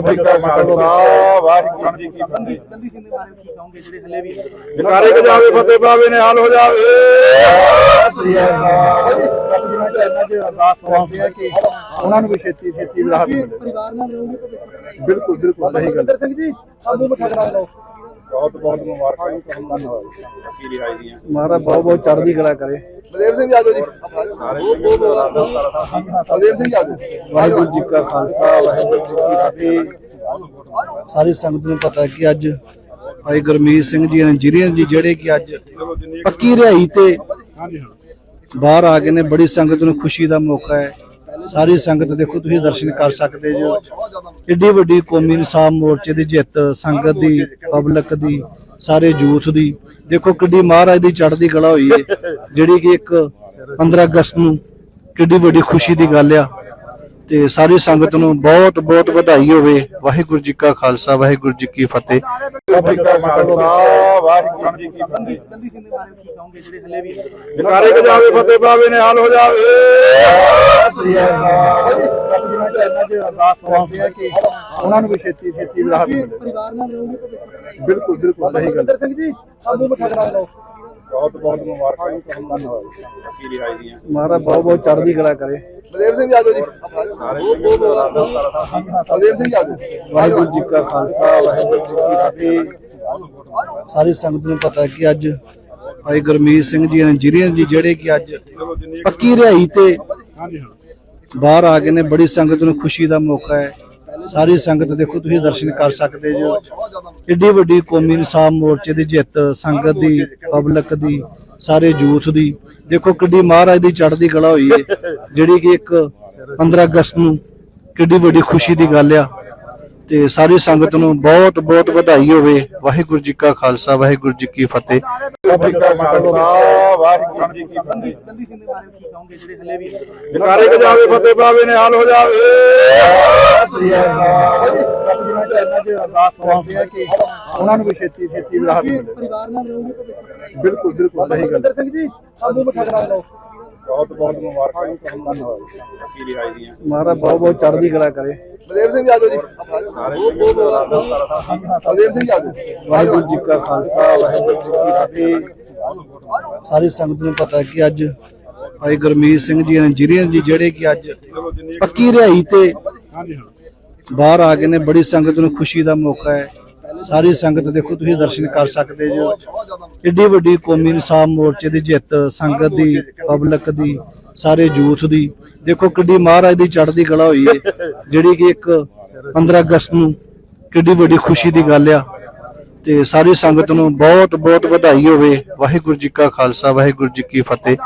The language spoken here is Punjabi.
ਵਾਹਿਗੁਰੂ ਜੀ ਕਾ ਖਾਲਸਾ ਵਾਹਿਗੁਰੂ ਜੀ। ਕੀ ਫਤਿਹ ਕੰਦੀ ਸਿੰਘ ਦੇ ਬਾਰੇ ਕੀ ਕਹੋਗੇ ਜਿਹੜੇ ਹਲੇ ਵੀ ਜਕਾਰੇ ਕੇ ਜਾਵੇ ਫਤਿਹ ਪਾਵੇ ਨੇ ਹਾਲ ਹੋ ਜਾਵੇ। ਅਰਦਾਸ ਕਰਾਉਂਦੇ ਆ ਕਿ ਉਹਨਾਂ ਨੂੰ ਵੀ ਛੇਤੀ ਛੇਤੀ ਰਾਹਤ ਮਿਲੇ। ਪਰਿਵਾਰ ਨਾਲ ਰਹੋਗੇ ਤਾਂ ਬਿਲਕੁਲ ਬਿਲਕੁਲ ਸਹੀ ਗੱਲ ਸਿੰਘ ਜੀ ਆਬੂ ਮਠਾ ਕਰਾ ਲਓ ਬਹੁਤ ਬਹੁਤ ਮੁਬਾਰਕਾਂ ਜੀ ਤੁਹਾਨੂੰ ਧੰਨਵਾਦ ਕੀ ਰਿਹਾਈ ਦੀਆਂ। ਮਹਾਰਾਜ ਬਹੁਤ ਬਹੁਤ ਚੜ੍ਹਦੀ ਕਲਾ ਕਰੇ। ਬਲਦੇਵ ਸਿੰਘ ਆਜੋ ਜੀ। ਬਲਦੇਵ ਸਿੰਘ ਆਜੋ ਵਾਹਿਗੁਰੂ ਜੀ ਕਾ ਖਾਲਸਾ ਵਾਹਿਗੁਰੂ ਜੀ ਕੀ ਫਤਿਹ। ਸਾਰੀ ਸੰਗਤ ਨੂੰ ਪਤਾ ਹੈ ਕਿ ਅੱਜ ਭਾਈ ਗੁਰਮੀਤ ਸਿੰਘ ਜੀ ਨੰਜੀਰੀਅਨ ਜੀ ਜਿਹੜੇ ਕਿ ਅੱਜ ਪੱਕੀ ਰਿਹਾਈ ਤੇ ਬਾਹਰ ਆ ਗਏ ਨੇ ਬੜੀ ਸੰਗਤ ਨੂੰ ਖੁਸ਼ੀ ਦਾ ਮੌਕਾ ਹੈ। ਸਾਰੀ ਸੰਗਤ ਦੇਖੋ, ਤੁਸੀਂ ਦਰਸ਼ਨ ਕਰ ਸਕਦੇ ਜੋ। ਏਡੀ ਵੱਡੀ ਕੌਮੀ ਇਨਸਾਫ ਮੋਰਚੇ ਦੀ ਜਿੱਤ, ਸੰਗਤ ਦੀ, ਪਬਲਿਕ ਦੀ, ਸਾਰੇ ਯੂਥ ਦੀ। ਦੇਖੋ ਕਿੱਡੀ ਮਹਾਰਾਜ ਦੀ ਚੜ੍ਹਦੀ ਕਲਾ ਹੋਈ ਹੈ ਜਿਹੜੀ ਕਿ ਇੱਕ 15 ਅਗਸਤ ਨੂੰ ਕਿੱਡੀ ਵੱਡੀ ਖੁਸ਼ੀ ਦੀ ਗੱਲ ਆ। ਤੇ ਸਾਰੀ ਸੰਗਤ ਨੂੰ ਬਹੁਤ ਬਹੁਤ ਵਧਾਈ ਹੋਵੇ। ਵਾਹਿਗੁਰੂ ਜੀ ਕਾ ਖਾਲਸਾ, ਵਾਹਿਗੁਰੂ ਜੀ ਕੀ ਫਤਿਹ। ਵਾਹਿਗੁਰੂ ਜੀ ਕੀ ਫਤਿਹ। ਕੰਦੀ ਸਿੰਘ ਦੇ ਬਾਰੇ ਕੀ ਕਹੋਗੇ ਜਿਹੜੇ ਜਾਵੇ। ਫਤਿਹ ਪਾਵੇ ਨੇ ਹਾਲ ਹੋ ਜਾਵੇ ਅਰਦਾਸ ਕਰਾਉਂਦੇ ਆ ਕਿ ਉਹਨਾਂ ਨੂੰ ਵੀ ਛੇਤੀ ਛੇਤੀ ਰਾਹਤ ਮਿਲੇ। ਪਰਿਵਾਰ ਨਾਲ ਰਹੋਗੇ ਤਾਂ ਬਿਲਕੁਲ ਬਿਲਕੁਲ ਸਹੀ ਗੱਲ। ਸਿੰਘ ਜੀ ਆਬੂ ਮਠਾ ਕਰਾ ਲਓ ਬਹੁਤ ਬਹੁਤ ਮੁਬਾਰਕਾਂ ਜੀ ਤੁਹਾਨੂੰ ਧੰਨਵਾਦ ਕੀ ਰਿਹਾਈ ਦੀਆਂ ਮਹਾਰਾਜ ਬਹੁਤ ਬਹੁਤ ਚੜ੍ਹਦੀ ਕਲਾ ਕਰੇ। ਬਲਦੇਵ ਸਿੰਘ ਆਜੋ ਜੀ। ਬਲਦੇਵ ਸਿੰਘ ਆਜੋ ਵਾਹਿਗੁਰੂ ਜੀ ਕਾ ਖਾਲਸਾ ਵਾਹਿਗੁਰੂ ਜੀ ਕੀ ਫਤਿਹ। ਸਾਰੀ ਸੰਗਤ ਨੂੰ ਪਤਾ ਹੈ ਕਿ ਅੱਜ ਭਾਈ ਗੁਰਮੀਤ ਸਿੰਘ ਜੀ ਨੰਜੀਰੀਅਨ ਜੀ ਜਿਹੜੇ ਕਿ ਅੱਜ ਪੱਕੀ ਰਿਹਾਈ ਤੇ ਬਾਹਰ ਆ ਗਏ ਨੇ, ਬੜੀ ਸੰਗਤ ਨੂੰ ਖੁਸ਼ੀ ਦਾ ਮੌਕਾ ਹੈ। ਸਾਰੀ ਸੰਗਤ ਦੇਖੋ, ਤੁਸੀਂ ਦਰਸ਼ਨ ਕਰ ਸਕਦੇ ਜੋ। ਏਡੀ ਵੱਡੀ ਕੌਮੀ ਇਨਸਾਫ ਮੋਰਚੇ ਦੀ ਜਿੱਤ, ਸੰਗਤ ਦੀ, ਪਬਲਿਕ ਦੀ, ਸਾਰੇ ਯੂਥ ਦੀ। ਦੇਖੋ ਕਿੱਡੀ ਮਹਾਰਾਜ ਦੀ ਚੜ੍ਹਦੀ ਕਲਾ ਹੋਈ ਹੈ, ਜਿਹੜੀ ਕਿ ਇੱਕ 15 ਅਗਸਤ ਨੂੰ ਕਿੱਡੀ ਵੱਡੀ ਖੁਸ਼ੀ ਦੀ ਗੱਲ ਆ। ਤੇ ਸਾਰੀ ਸੰਗਤ ਨੂੰ ਬਹੁਤ ਬਹੁਤ ਵਧਾਈ ਹੋਵੇ। ਵਾਹਿਗੁਰੂ ਜੀ ਕਾ ਖਾਲਸਾ ਵਾਹਿਗੁਰੂ ਜੀ ਕੀ ਫਤਿਹ। ਵਾਹਿਗੁਰੂ ਜੀ ਕਾ ਖਾਲਸਾ ਵਾਹਿਗੁਰੂ ਜੀ ਕੀ ਫਤਿਹ ਕੰਦੀ ਸਿੰਘ ਦੇ ਬਾਰੇ ਕੀ ਕਹੋਗੇ ਜਿਹੜੇ ਹਲੇ ਵੀ ਜਕਾਰੇ ਕੇ ਜਾਵੇ ਫਤਿਹ ਪਾਵੇ ਨੇ ਹਾਲ ਹੋ ਜਾਵੇ। ਉਹਨਾਂ ਨੂੰ ਵੀ ਛੇਤੀ ਛੇਤੀ ਰਾਹਤ ਮਿਲੇ। ਬਿਲਕੁਲ ਬਿਲਕੁਲ ਸਹੀ ਗੱਲ ਸਿੰਘ ਜੀ ਲਓ ਬਹੁਤ ਬਹੁਤ ਮੁਬਾਰਕਾਂ ਜੀ ਤੁਹਾਨੂੰ ਧੰਨਵਾਦ ਕੀ ਰਿਹਾਈ ਦੀਆਂ। ਮਹਾਰਾਜ ਬਹੁਤ ਬਹੁਤ ਚੜ੍ਹਦੀ ਕਲਾ ਕਰੇ। ਬਲਦੇਵ ਸਿੰਘ ਆਜੋ ਜੀ। ਬਲਦੇਵ ਸਿੰਘ ਆਜੋ ਵਾਹਿਗੁਰੂ ਜੀ ਕਾ ਖਾਲਸਾ ਵਾਹਿਗੁਰੂ ਜੀ ਕੀ ਫਤਿਹ। ਸਾਰੀ ਸੰਗਤ ਨੂੰ ਪਤਾ ਹੈ ਕਿ ਅੱਜ ਭਾਈ ਗੁਰਮੀਤ ਸਿੰਘ ਜੀ ਨੰਜੀਰੀਅਨ ਜੀ ਜਿਹੜੇ ਕਿ ਅੱਜ ਪੱਕੀ ਰਿਹਾਈ ਤੇ ਬਾਹਰ ਆ ਗਏ ਨੇ ਬੜੀ ਸੰਗਤ ਨੂੰ ਖੁਸ਼ੀ ਦਾ ਮੌਕਾ ਹੈ। ਸਾਰੀ ਸੰਗਤ ਦੇਖੋ, ਤੁਸੀਂ ਦਰਸ਼ਨ ਕਰ ਸਕਦੇ ਜੋ। ਏਡੀ ਵੱਡੀ ਕੌਮੀ ਇਨਸਾਫ ਮੋਰਚੇ ਦੀ ਜਿੱਤ, ਸੰਗਤ ਦੀ, ਪਬਲਿਕ ਦੀ, ਸਾਰੇ ਯੂਥ ਦੀ। ਦੇਖੋ, ਕਿੱਡੀ ਮਹਾਰਾਜ ਦੀ ਚੜ੍ਹਦੀ ਕਲਾ ਹੋਈ ਹੈ ਜਿਹੜੀ ਕਿ ਇੱਕ 15 ਅਗਸਤ ਨੂੰ ਕਿੱਡੀ ਵੱਡੀ ਖੁਸ਼ੀ ਦੀ ਗੱਲ ਆ। ਤੇ ਸਾਰੀ ਸੰਗਤ ਨੂੰ ਬਹੁਤ ਬਹੁਤ ਵਧਾਈ ਹੋਵੇ। ਵਾਹਿਗੁਰੂ ਜੀ ਕਾ ਖਾਲਸਾ, ਵਾਹਿਗੁਰੂ ਜੀ ਕੀ ਫਤਿਹ।